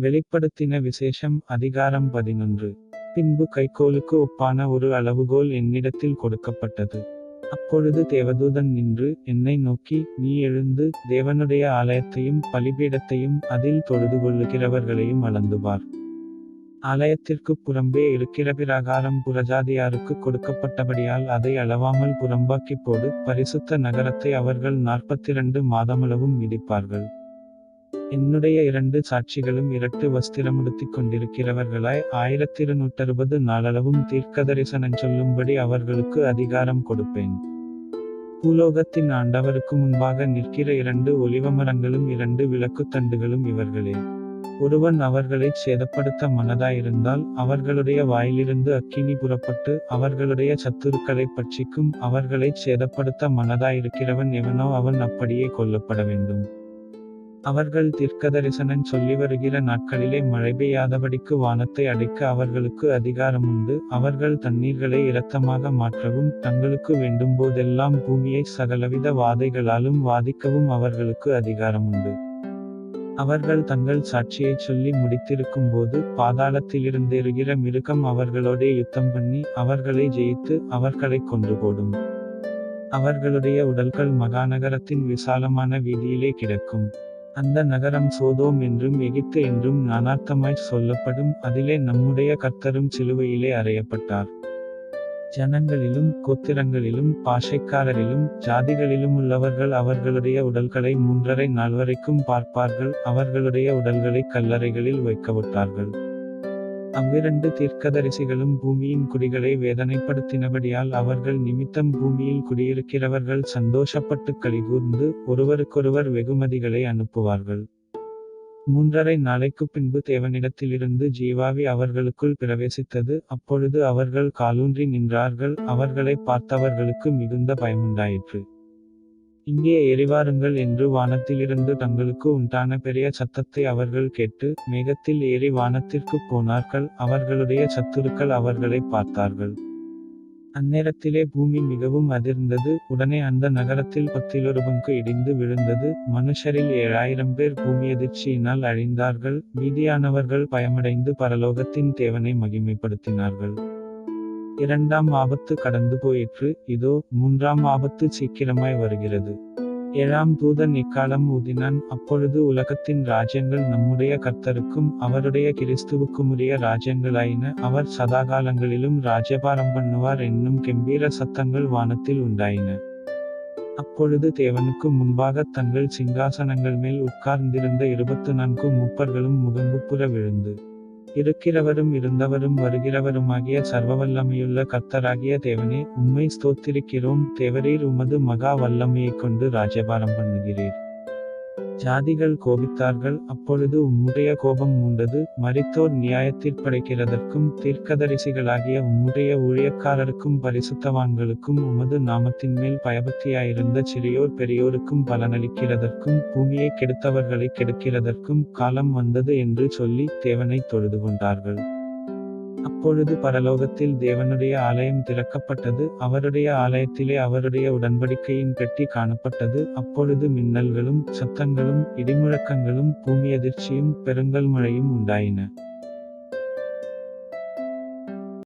வெளிப்படுத்தின விசேஷம் அதிகாரம் பதினொன்று. பின்பு கைக்கோலுக்கு ஒப்பான ஒரு அளவுகோல் என்னிடத்தில் கொடுக்கப்பட்டது. அப்பொழுது தேவதூதன் நின்று என்னை நோக்கி நீ எழுந்து தேவனுடைய ஆலயத்தையும் பலிபீடத்தையும் அதில் தொழுது கொள்ளுகிறவர்களையும் அளந்துவார் ஆலயத்திற்கு ஆலயத்திற்குப் புறம்பே இருக்கிற பிரகாரம் புரஜாதியாருக்கு கொடுக்கப்பட்டபடியால் அதை அளவாமல் புறம்பாக்கி போடு. பரிசுத்த நகரத்தை அவர்கள் நாற்பத்தி இரண்டு மாதமளவும் மிதிப்பார்கள். என்னுடைய இரண்டு சாட்சிகளும் இரட்டு வஸ்திரமுடுத்திக் கொண்டிருக்கிறவர்களாய் ஆயிரத்திருநூற்றறுபது நாளளவும் தீர்க்கதரிசனம் சொல்லும்படி அவர்களுக்கு அதிகாரம் கொடுப்பேன். பூலோகத்தின் ஆண்டவருக்கு முன்பாக நிற்கிற இரண்டு ஒலிவமரங்களும் இரண்டு விளக்குத்தண்டுகளும் இவர்களே. ஒருவன் அவர்களைச் சேதப்படுத்த மனதாயிருந்தால் அவர்களுடைய வாயிலிருந்து அக்கினி புறப்பட்டு அவர்களுடைய சத்துருக்களைப் பட்சிக்கும் அவர்களைச் சேதப்படுத்த மனதாயிருக்கிறவன் எவனோ அவன் அப்படியே கொல்லப்பட வேண்டும். அவர்கள் தீர்க்கதரிசனன் சொல்லி வருகிற நாட்களிலே மழை பெய்யாதபடிக்கு வானத்தை அடைக்க அவர்களுக்கு அதிகாரம் உண்டு அவர்கள் தண்ணீர்களை இரத்தமாக மாற்றவும் தங்களுக்கு வேண்டும் போதெல்லாம் பூமியை சகலவித வாதைகளாலும் வாதிக்கவும் அவர்களுக்கு அதிகாரம் உண்டு அவர்கள் தங்கள் சாட்சியை சொல்லி முடித்திருக்கும் போது இருக்கிற மிருகம் அவர்களோடே யுத்தம் பண்ணி அவர்களை ஜெயித்து அவர்களை கொண்டு போடும் அவர்களுடைய உடல்கள் மகாநகரத்தின் விசாலமான வீதியிலே கிடக்கும். அந்த நகரம் சோதோம் என்றும் எகிப்து என்றும் நானார்த்தமாய் சொல்லப்படும். அதிலே நம்முடைய கர்த்தரும் சிலுவையிலே அறையப்பட்டார். ஜனங்களிலும் கோத்திரங்களிலும் பாஷைக்காரரிலும் ஜாதிகளிலும் உள்ளவர்கள் அவர்களுடைய உடல்களை மூன்றரை நாள் வரைக்கும் பார்ப்பார்கள். அவர்களுடைய உடல்களை கல்லறைகளில் வைக்கவிட்டார்கள். அவ்விரண்டு தீர்க்கதரிசிகளும் பூமியின் குடிகளை வேதனைப்படுத்தினபடியால் அவர்கள் நிமித்தம் பூமியில் குடியிருக்கிறவர்கள் சந்தோஷப்பட்டு கலிகூர்ந்து ஒருவருக்கொருவர் வெகுமதிகளை அனுப்புவார்கள். மூன்றரை நாளைக்கு பின்பு தேவனிடத்திலிருந்து ஜீவாவி அவர்களுக்குள் பிரவேசித்தது. அப்பொழுது அவர்கள் காலூன்றி நின்றார்கள். அவர்களை பார்த்தவர்களுக்கு மிகுந்த பயமுண்டாயிற்று. இங்கே எரிவாருங்கள் என்று வானத்திலிருந்து தங்களுக்கு உண்டான பெரிய சத்தத்தை அவர்கள் கேட்டு மேகத்தில் ஏறி வானத்திற்கு போனார்கள் அவர்களுடைய சத்துருக்கள் அவர்களை பார்த்தார்கள். அந்நேரத்திலே பூமி மிகவும் அதிர்ந்தது உடனே அந்த நகரத்தில் பத்திலொரு பங்கு இடிந்து விழுந்தது மனுஷரில் ஏழாயிரம் பேர் பூமி அதிர்ச்சியினால் அழிந்தார்கள் மீதியானவர்கள் பயமடைந்து பரலோகத்தின் தேவனை மகிமைப்படுத்தினார்கள். இரண்டாம் ஆபத்து கடந்து போயிற்று. இதோ மூன்றாம் ஆபத்து சீக்கிரமாய் வருகிறது. ஏழாம் தூதன் இக்காலம் ஊதினான்? அப்பொழுது உலகத்தின் ராஜ்யங்கள் நம்முடைய கர்த்தருக்கும் அவருடைய கிறிஸ்துவுக்குமுரிய ராஜ்யங்களாயின. அவர் சதாகாலங்களிலும் ராஜபாரம் பண்ணுவார் என்னும் கெம்பீர சத்தங்கள் வானத்தில் உண்டாயின. அப்பொழுது தேவனுக்கு முன்பாக தங்கள் சிங்காசனங்கள் மேல் உட்கார்ந்திருந்த இருபத்து நான்கு மூப்பர்களும் முகங்குப்புற விழுந்து இருக்கிறவரும் இருந்தவரும் வருகிறவருமாகிய சர்வவல்லமையுள்ள கர்த்தராகிய தேவனே உம்மை ஸ்தோத்திருக்கிறோம். தேவரீர் உமது மகா வல்லமையைக் கொண்டு ராஜபாரம் பண்ணுகிறீர். ஜாதிகள் கோபித்தார்கள். அப்பொழுது உம்முடைய கோபம் மூண்டது. மரித்தோர் நியாயத்தீர்ப்படைக்கிறதற்கும் தீர்க்கதரிசிகளாகிய உம்முடைய ஊழியக்காரருக்கும் பரிசுத்தவான்களுக்கும் உமது நாமத்தின் மேல் பயபக்தியாயிருந்த சிறியோர் பெரியோருக்கும் பலனளிக்கிறதற்கும் பூமியை கெடுத்தவர்களை கெடுக்கிறதற்கும் காலம் வந்தது என்று சொல்லி தேவனை தொழுது கொண்டார்கள் அப்பொழுது பரலோகத்தில் தேவனுடைய ஆலயம் திறக்கப்பட்டது அவருடைய ஆலயத்திலே அவருடைய உடன்படிக்கையின் பெட்டி காணப்பட்டது அப்பொழுது மின்னல்களும் சத்தங்களும் இடிமுழக்கங்களும் பூமி அதிர்ச்சியும் பெருங்கல் மழையும் உண்டாயின.